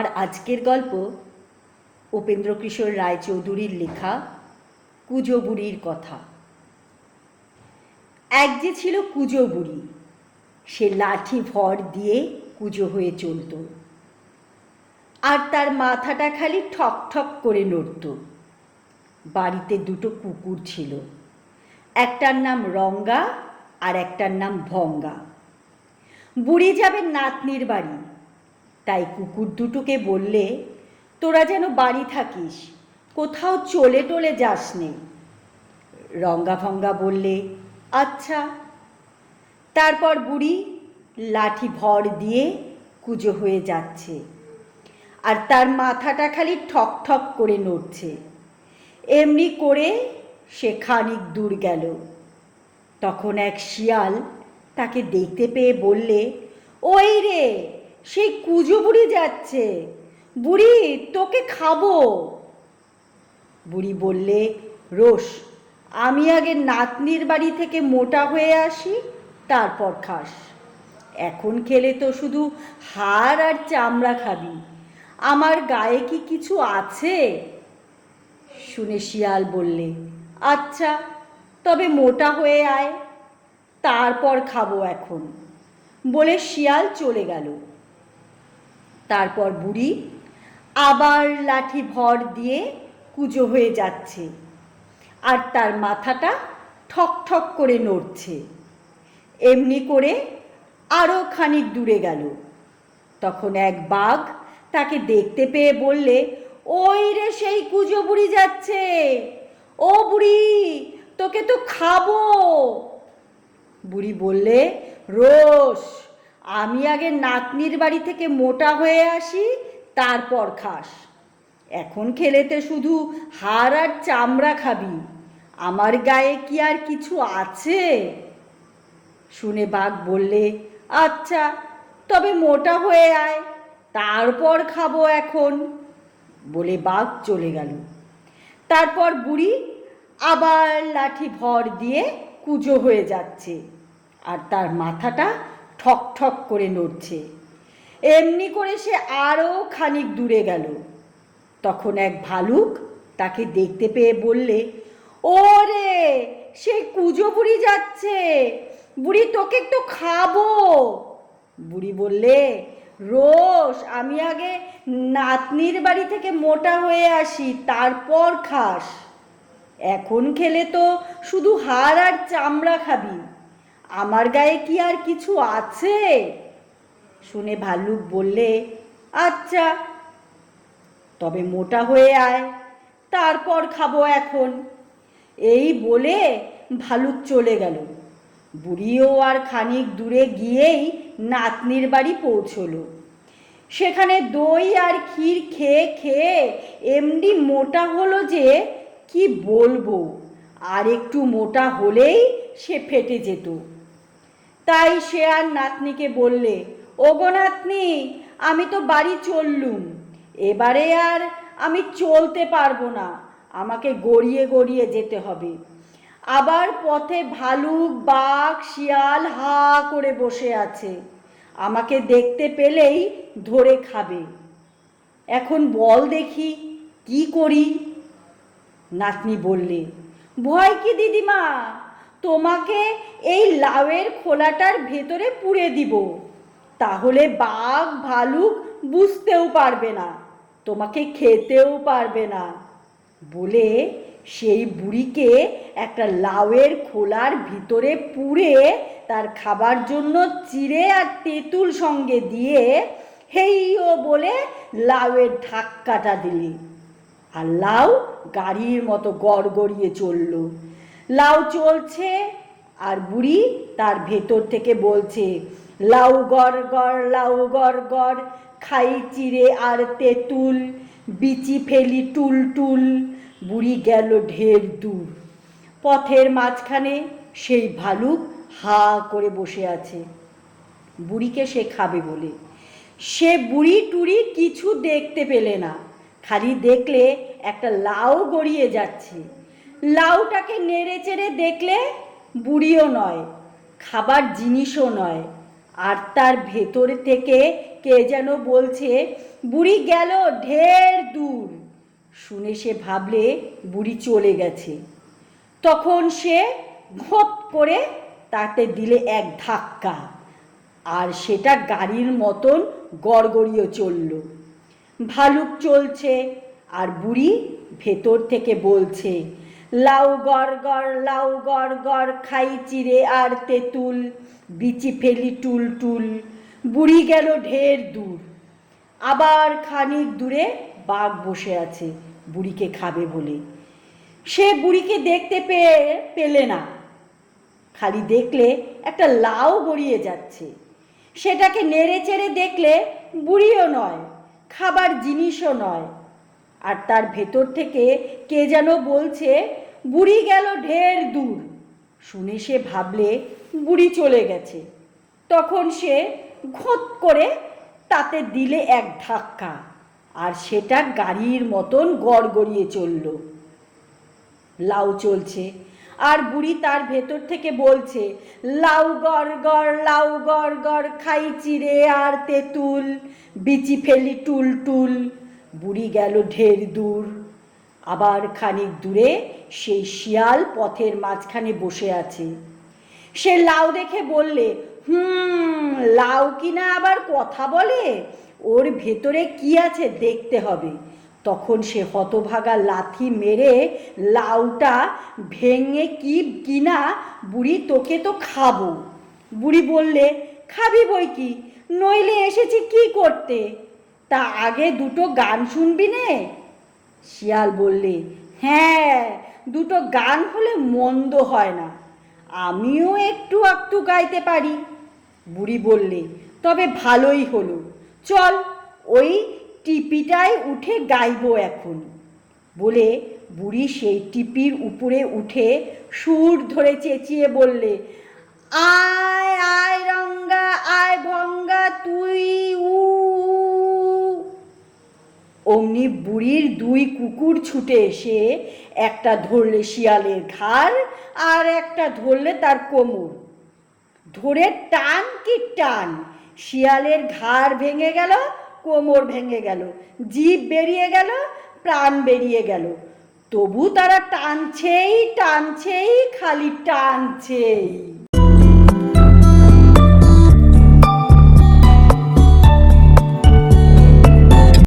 আমার আজকের গল্প উপেন্দ্র কিশোর রায়চৌধুরীর লেখা কুজো বুড়ির কথা। এক যে ছিল কুজো বুড়ি সে লাঠি ভর দিয়ে কুজো হয়ে চলত। আর তার মাথাটা খালি ঠক ঠক করে নড়ত। বাড়িতে দুটো কুকুর ছিল। একটার নাম রঙ্গা আর একটার নাম ভঙ্গা। বুড়ি যাবে নাতনির বাড়ি। তাই কুকুর দুটোকে বললে, তোরা যেন বাড়ি থাকিস, কোথাও চলে টলে যাস নে। রঙ্গা ভঙ্গা বললে আচ্ছা। তারপর বুড়ি লাঠি ভর দিয়ে কুজো হয়ে যাচ্ছে আর তার মাথাটা খালি ঠক ঠক করে নড়ছে। এমনি করে সে খানিক দূর গেল। তখন এক শিয়াল তাকে দেখতে পেয়ে বললে, ওই রে সেই কুজো বুড়ি যাচ্ছে। বুড়ি, তোকে খাব। বুড়ি বললে রোস আমি আগে নাতনির বাড়ি থেকে মোটা হয়ে আসি, তারপর খাস। এখন খেলে তো শুধু হাড় আর চামড়া খাবি। আমার গায়ে কি কিছু আছে? শুনে শিয়াল বললে আচ্ছা তবে মোটা হয়ে আয়, তারপর খাব এখন। বলে শিয়াল চলে গেল। তারপর বুড়ি আবার লাঠি ভর দিয়ে কুজো হয়ে যাচ্ছে আর তার মাথাটা ঠক ঠক করে নড়ছে। এমনি করে আরও খানিক দূরে গেল। তখন এক বাঘ তাকে দেখতে পেয়ে বললে, ওই রে সেই কুজো বুড়ি যাচ্ছে। ও বুড়ি, তোকে তো খাব। বুড়ি বললে রোস আমি আগে নাতনির বাড়ি থেকে মোটা হয়ে আসি, তারপর খাস। এখন খেলেতে শুধু হাড় আর চামড়া খাবি। আমার গায়ে কি আর কিছু আছে? শুনে বাঘ বললে আচ্ছা তবে মোটা হয়ে আয়, তারপর খাব এখন। বলে বাঘ চলে গেল। তারপর বুড়ি আবার লাঠি ভর দিয়ে কুজো হয়ে যাচ্ছে। আর তার মাথাটা ঠক ঠক করে নড়ছে। এমনি করে সে আরও খানিক দূরে গেল। তখন এক ভালুক তাকে দেখতে পেয়ে বললে, ওরে সেই কুজো বুড়ি যাচ্ছে। বুড়ি, তোকে একটু খাব। বুড়ি বললে রোজ আমি আগে নাতনির বাড়ি থেকে মোটা হয়ে আসি, তারপর খাস। এখন খেলে তো শুধু হাড় আর চামড়া খাবি। আমার গায়ে কি আর কিছু আছে? শুনে ভাল্লুক বললে আচ্ছা তবে মোটা হয়ে আয়, তারপর খাব এখন। এই বলে ভালুক চলে গেল। বুড়িও আর খানিক দূরে গিয়েই নাতনির বাড়ি পৌঁছলো। সেখানে দই আর ক্ষীর খেয়ে খেয়ে এমনি মোটা হলো যে কি বলব? আর একটু মোটা হলেই সে ফেটে যেত। তাই সে আর নাতনিকে বললে, ওগো নাতনি, আমি তো বাড়ি চললুম। এবারে আর আমি চলতে পারব না, আমাকে গড়িয়ে গড়িয়ে যেতে হবে। আবার পথে ভালুক, বাঘ, শিয়াল হা করে বসে আছে। আমাকে দেখতে পেলেই ধরে খাবে। এখন বল দেখি, কি করি? নাতনি বললে, ভয় কি দিদিমা? তোমাকে এই লাউয়ের খোলাটার ভেতরে পুড়ে দিব। তাহলে বাঘ, ভালুক বুঝতেও পারবে না, তোমাকে খেতেও পারবে না। বলে সেই বুড়িকে একটা লাউয়ের খোলার ভিতরে পুড়ে তার খাবার জন্য চিড়ে আর তেঁতুল সঙ্গে দিয়ে হেই ও বলে লাউয়ের ধাক্কাটা দিলি। আর লাউ গাড়ির মতো গড়গড়িয়ে চলল। লাউ চলছে আর বুড়ি তার ভেতর থেকে বলছে, লাউ গড় গড়, লাউ গড় গড়, খাই চিড়ে আর তেঁতুল, বিচি ফেলি টুল টুল। বুড়ি গেল ঢের দূর। পথের মাঝখানে সেই ভালুক হা করে বসে আছে। বুড়িকে সে খাবে বলে। সে বুড়ি টুড়ি কিছু দেখতে পেলে না। খালি দেখলে একটা লাউ গড়িয়ে যাচ্ছে। লাউটাকে নেড়ে চেড়ে দেখলে বুড়িও নয়, খাবার জিনিসও নয়। আর তার ভেতর থেকে কে যেন বলছে, বুড়ি গেল ঢের দূর। শুনে সে ভাবলে বুড়ি চলে গেছে। তখন সে ঘোপ করে তাতে দিলে এক ধাক্কা। আর সেটা গাড়ির মতন গড়গড়িয়ে চলল। ভালুক চলছে, আর বুড়ি ভেতর থেকে বলছে লাউ গড় গড়, লাউ গড় গড় খাই চিরে আর তেঁতুল, বিচি ফেলি টুল টুল, বুড়ি গেল ঢের দূর। আবার খানিক দূরে বাঘ বসে আছে বুড়িকে খাবে বলে। সে বুড়িকে দেখতে পেয়ে পেলে না। খালি দেখলে একটা লাউ গড়িয়ে যাচ্ছে। সেটাকে নেড়ে চেড়ে দেখলে বুড়িও নয়, খাবার জিনিসও নয়। আর তার ভেতর থেকে কে যেন বলছে, বুড়ি গেল ঢের দূর। শুনে সে ভাবলে, বুড়ি চলে গেছে। তখন সে ঘোত করে তাতে দিলে এক ধাক্কা, আর সেটা গাড়ির মতন গড়গড়িয়ে চলল। লাউ চলছে, আর বুড়ি তার ভেতর থেকে বলছে, লাউ গড় গড়, লাউ গড় গড় খাই চিড়ে আর তেঁতুল, বিচি ফেলি টুল টুল। বুড়ি গেল ঢের দূর। আবার খানিক দূরে সেই শিয়াল পথের মাঝখানে বসে আছে। সে লাউ দেখে বললে, হুম, লাউ কিনা আবার কথা বলে? ওর ভেতরে কি আছে দেখতে হবে। তখন সে হতভাগা লাথি মেরে লাউটা ভেঙে কি কিনা, বুড়ি, তোকে তো খাব। বুড়ি বললে, খাবি বই কি? নইলে এসেছি কি করতে? তা আগে দুটো গান শুনবি নে? শিয়াল বললে হ্যাঁ দুটো গান হলে মন্দ হয় না। আমিও একটু একটু গাইতে পারি। বুড়ি বললে, তবে ভালোই হলো। চল, ওই টিপিটায় উঠে গাইবো এখন। বলে বুড়ি সেই টিপির উপরে উঠে সুর ধরে চেঁচিয়ে বললে, আয় আয় রঙ্গা, আয় ভঙ্গা, তুই উ অমনি বুড়ির দুই কুকুর ছুটে এসে একটা ধরলে শিয়ালের ঘাড় আর একটা ধরলে তার কোমর। ধরে টান কি টান, শিয়ালের ঘাড় ভেঙে গেল, কোমর ভেঙে গেল জিভ বেরিয়ে গেল, প্রাণ বেরিয়ে গেল। তবু তারা টানছেই টানছেই, খালি টানছেই।